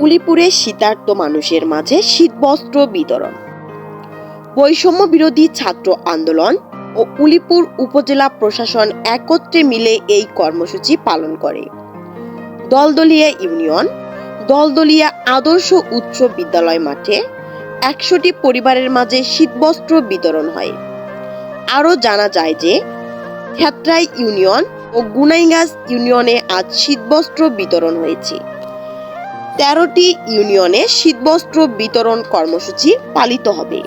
উলিপুরে শীতার্ত মানুষের মাঝে শীতবস্ত্র বিতরণ। বৈষম্য বিরোধী ছাত্র আন্দোলন ও উলিপুর উপজেলা প্রশাসন একত্রে মিলে এই কর্মসূচি পালন করে। দলদলিয়া ইউনিয়ন, দলদলিয়া আদর্শ উচ্চ বিদ্যালয় মাঠে একশোটি পরিবারের মাঝে শীতবস্ত্র বিতরণ হয়। আরও জানা যায় যে ক্ষেত্রাই ইউনিয়ন ও গুনাইগাছ ইউনিয়নে আজ শীতবস্ত্র বিতরণ হয়েছে। তেরোটি ইউনিয়নে শীতবস্ত্র বিতরণ কর্মসূচি পালিত হবে।